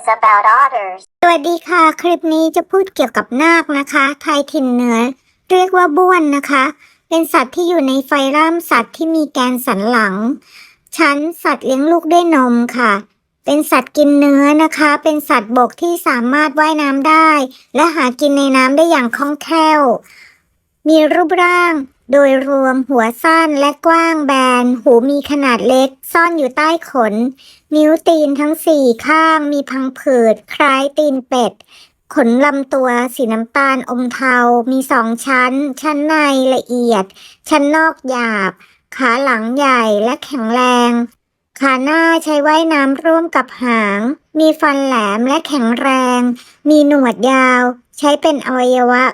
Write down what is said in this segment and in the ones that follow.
is about otters. สวัสดีค่ะ คลิปนี้จะพูดเกี่ยวกับนาคนะคะ ไทยถิ่นเหนือ เรียกว่าบ้วนนะคะ เป็นสัตว์ที่อยู่ในไฟรัมสัตว์ที่มีแกนสันหลัง ชั้นสัตว์เลี้ยงลูกด้วยนมค่ะ เป็นสัตว์กินเนื้อนะคะ เป็นสัตว์บกที่สามารถว่ายน้ำได้ และหากินในน้ำได้อย่างคล่องแคล่ว มีรูปร่าง โดยรวมหัวสั้นและกว้างแบน หูมีขนาดเล็ก ซ่อนอยู่ใต้ขน นิ้วตีนทั้งสี่ข้างมีพังผืด คล้ายตีนเป็ด ขนลำตัวสีน้ำตาลอมเทา มีสองชั้น ชั้นในละเอียด ชั้นนอกหยาบ ขาหลังใหญ่และแข็งแรง ขาหน้าใช้ว่ายน้ำร่วมกับหาง มีฟันแหลมและแข็งแรง มีหนวดยาว ใช้เป็นอวัยวะ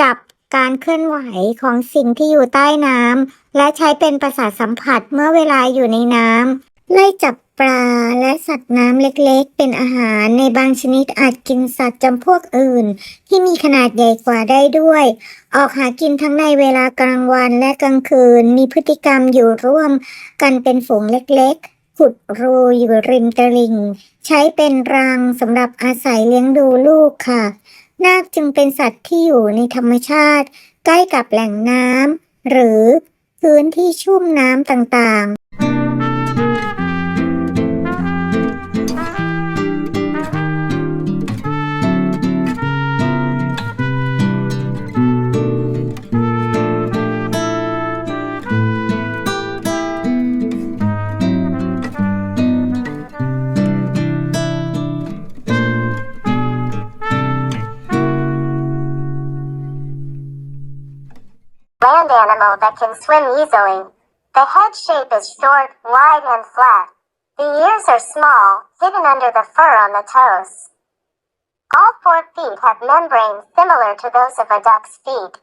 จับ การเคลื่อนไหวของสิ่งที่อยู่ใต้น้ำและใช้เป็นประสาทสัมผัสเมื่อเวลาอยู่ในน้ำไล่จับปลาและสัตว์น้ำเล็กๆ เป็นอาหารในบางชนิดอาจกินสัตว์จำพวกอื่น ที่มีขนาดใหญ่กว่าได้ด้วย ออกหากินทั้งในเวลากลางวันและกลางคืน มีพฤติกรรมอยู่ร่วมกันเป็นฝูงเล็กๆขุดรูอยู่ริมตลิ่ง ใช้เป็นรังสำหรับอาศัยเลี้ยงดูลูกค่ะ นาคจึงเป็นสัตว์ที่อยู่ในธรรมชาติ ใกล้กับแหล่งน้ำหรือพื้นที่ชุ่มน้ำต่างๆ that can swim easily. The head shape is short, wide, and flat. The ears are small, hidden under the fur on the toes. All four feet have membranes similar to those of a duck's feet.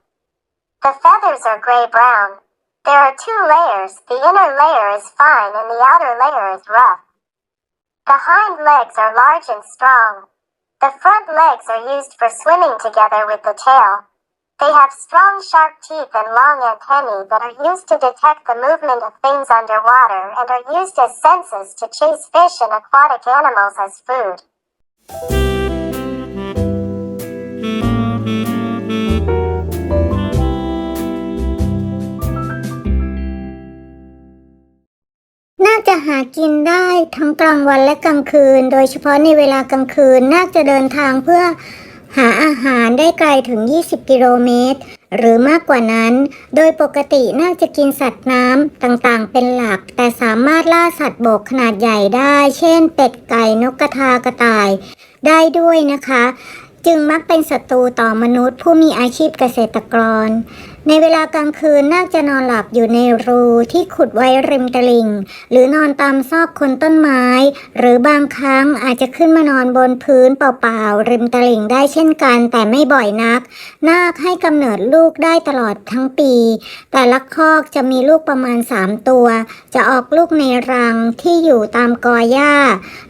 The feathers are gray-brown. There are two layers, the inner layer is fine and the outer layer is rough. The hind legs are large and strong. The front legs are used for swimming together with the tail. They have strong, sharp teeth and long antennae that are used to detect the movement of things underwater and are used as senses to chase fish and aquatic animals as food. น่าจะหากินได้ทั้งกลางวันและกลางคืน โดยเฉพาะในเวลากลางคืนน่าจะเดินทางเพื่อ หาอาหารได้ไกลถึง 20 กิโลเมตร หรือมากกว่านั้น โดยปกติน่าจะกินสัตว์น้ำต่างๆ เป็นหลัก แต่สามารถล่าสัตว์บกขนาดใหญ่ได้ เช่น เป็ดไก่นกกระทากระต่าย ได้ด้วยนะคะ จึงมักเป็นศัตรูต่อมนุษย์ผู้มีอาชีพเกษตรกร ในเวลากลางคืนน่าจะนอนหลับอยู่ในรูที่ขุดไว้ริมตลิ่ง หรือนอนตามซอกคนต้นไม้ หรือบางครั้งอาจจะขึ้นมานอนบนพื้นเปล่าๆริมตลิ่งได้เช่นกัน แต่ไม่บ่อยนัก นาคให้กำเนิดลูกได้ตลอดทั้งปี แต่ละคอกจะมีลูกประมาณ 3 ตัว จะออกลูกในรังที่อยู่ตามกอหญ้า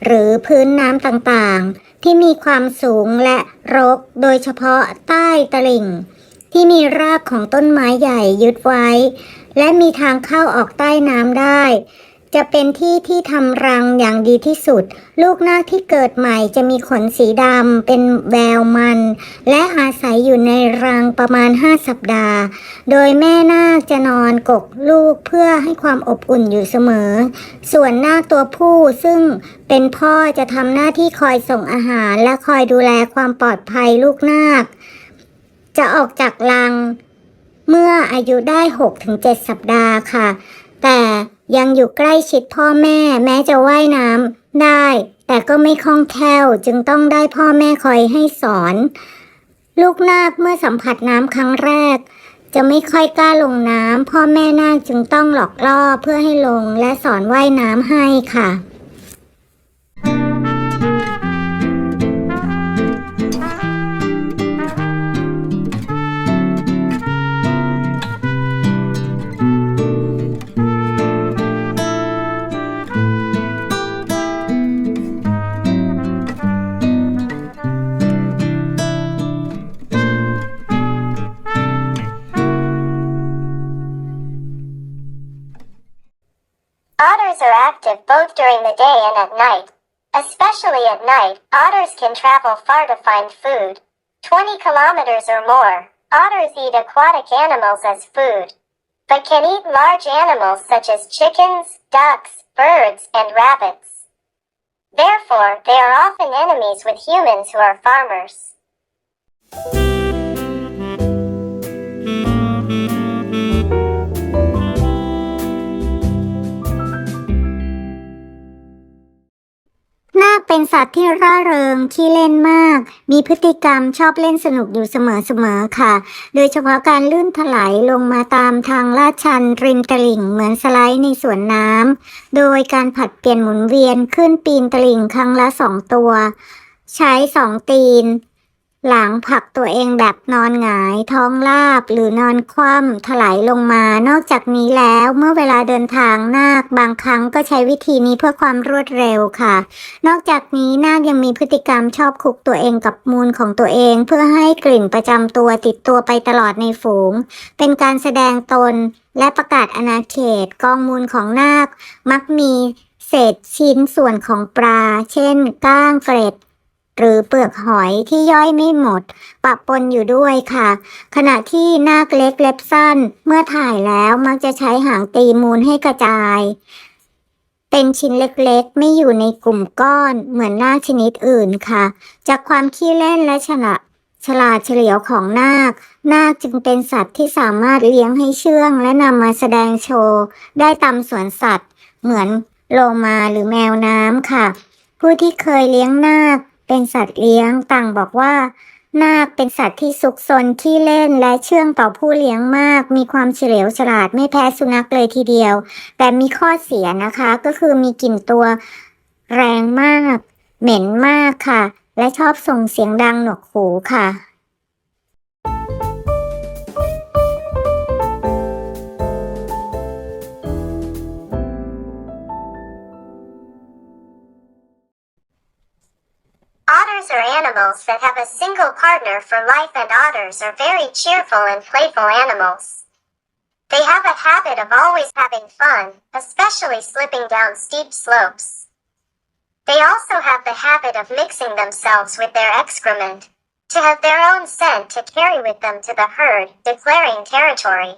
หรือพื้นน้ำต่างๆ ที่มีความสูงและรกโดยเฉพาะใต้ตลิ่ง ที่มีรากของต้นไม้ใหญ่ยึดไว้ และมีทางเข้าออกใต้น้ำได้ จะเป็นที่ที่ทำรังอย่างดีที่สุด ลูกนาคที่เกิดใหม่จะมีขนสีดำเป็นแววมัน และอาศัยอยู่ในรังประมาณ 5 สัปดาห์ โดยแม่นาคจะนอนกกลูกเพื่อให้ความอบอุ่นอยู่เสมอ ส่วนนาคตัวผู้ซึ่งเป็นพ่อจะทำหน้าที่คอยส่งอาหารและคอยดูแลความปลอดภัยลูกนาค จะออกจากรัง เมื่ออายุได้ 6-7 สัปดาห์ค่ะ แต่ยังอยู่ใกล้ชิดพ่อแม่แม้จะว่ายน้ำได้ แต่ก็ไม่คล่องแคล่วจึงต้องได้พ่อแม่คอยให้สอน ลูกนาคเมื่อสัมผัสน้ำครั้งแรก จะไม่ค่อยกล้าลงน้ำพ่อแม่นาคจึงต้องหลอกล่อเพื่อให้ลงและสอนว่ายน้ำให้ค่ะ Otters are active both during the day and at night. Especially at night, otters can travel far to find food. 20 kilometers or more. Otters eat aquatic animals as food, but can eat large animals such as chickens, ducks, birds, and rabbits. Therefore, they are often enemies with humans who are farmers. เป็นสัตว์ที่ร่าเริงขี้เล่นมาก มีพฤติกรรมชอบเล่นสนุกอยู่เสมอๆค่ะ โดยเฉพาะการลื่นถลายลงมาตามทางลาดชันริมตลิ่งเหมือนสไลด์ในสวนน้ำโดยการผัดเปลี่ยนหมุนเวียนขึ้นปีนตลิ่งครั้งละสองตัว ใช้สองตีน หลังผักตัวเองแบบนอนหงายท้องลาบหรือนอนคว่ำถลายลงมานอกจากนี้แล้วเมื่อเวลาเดินทางนาคบางครั้งก็ใช้วิธีนี้เพื่อความรวดเร็วค่ะ นอกจากนี้นาคยังมีพฤติกรรมชอบคลุกตัวเองกับมูลของตัวเอง เพื่อให้กลิ่นประจำตัวติดตัวไปตลอดในฝูง เป็นการแสดงตนและประกาศอาณาเขตกองมูลของนาค มักมีเศษชิ้นส่วนของปลา เช่น ก้างเกร็ด หรือเปลือกหอยที่ย่อยไม่หมด ปะปนอยู่ด้วยค่ะ ขณะที่นาคเล็กเล็บสั้น เมื่อถ่ายแล้วมักจะใช้หางตีมูลให้กระจาย เป็นชิ้นเล็กๆ ไม่อยู่ในกลุ่มก้อนเหมือนนาคชนิดอื่นค่ะ จากความขี้เล่นและฉลาดฉลาดเฉลียวของนาค นาคจึงเป็นสัตว์ที่สามารถเลี้ยงให้เชื่อง และนำมาแสดงโชว์ ได้ตามสวนสัตว์ เหมือนโลมาหรือแมวน้ำค่ะ ผู้ที่เคยเลี้ยงนาค เป็นสัตว์เลี้ยงต่างบอกว่า นาคเป็นสัตว์ที่ซุกซนขี้เล่นและเชื่องต่อผู้เลี้ยงมาก มีความเฉลียวฉลาดไม่แพ้สุนัขเลยทีเดียว แต่มีข้อเสียนะคะก็คือมีกลิ่นตัวแรงมาก เหม็นมากค่ะ และชอบส่งเสียงดังหนวกหูค่ะ Otters are animals that have a single partner for life and otters are very cheerful and playful animals. They have a habit of always having fun, especially slipping down steep slopes. They also have the habit of mixing themselves with their excrement, to have their own scent to carry with them to the herd, declaring territory.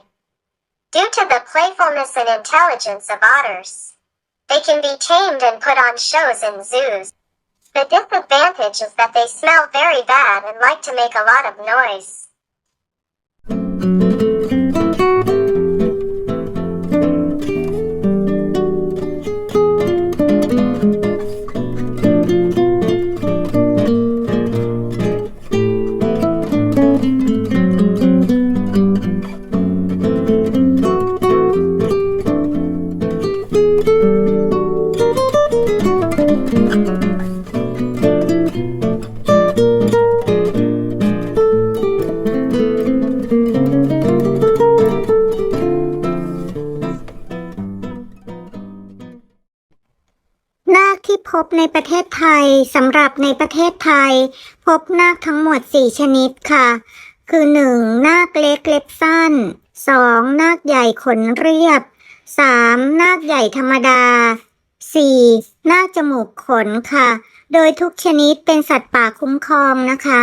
Due to the playfulness and intelligence of otters, they can be tamed and put on shows in zoos. The disadvantage is that they smell very bad and like to make a lot of noise. บในประเทศไทยสำหรับในประเทศไทย พบนาคทั้งหมด 4 ชนิดค่ะ คือ 1. นาคเล็กเล็บสั้น 2. นาคใหญ่ขนเรียบ 3. นาคใหญ่ธรรมดา 4. นาคจมูกขนค่ะ โดยทุกชนิดเป็นสัตว์ป่าคุ้มครองนะคะ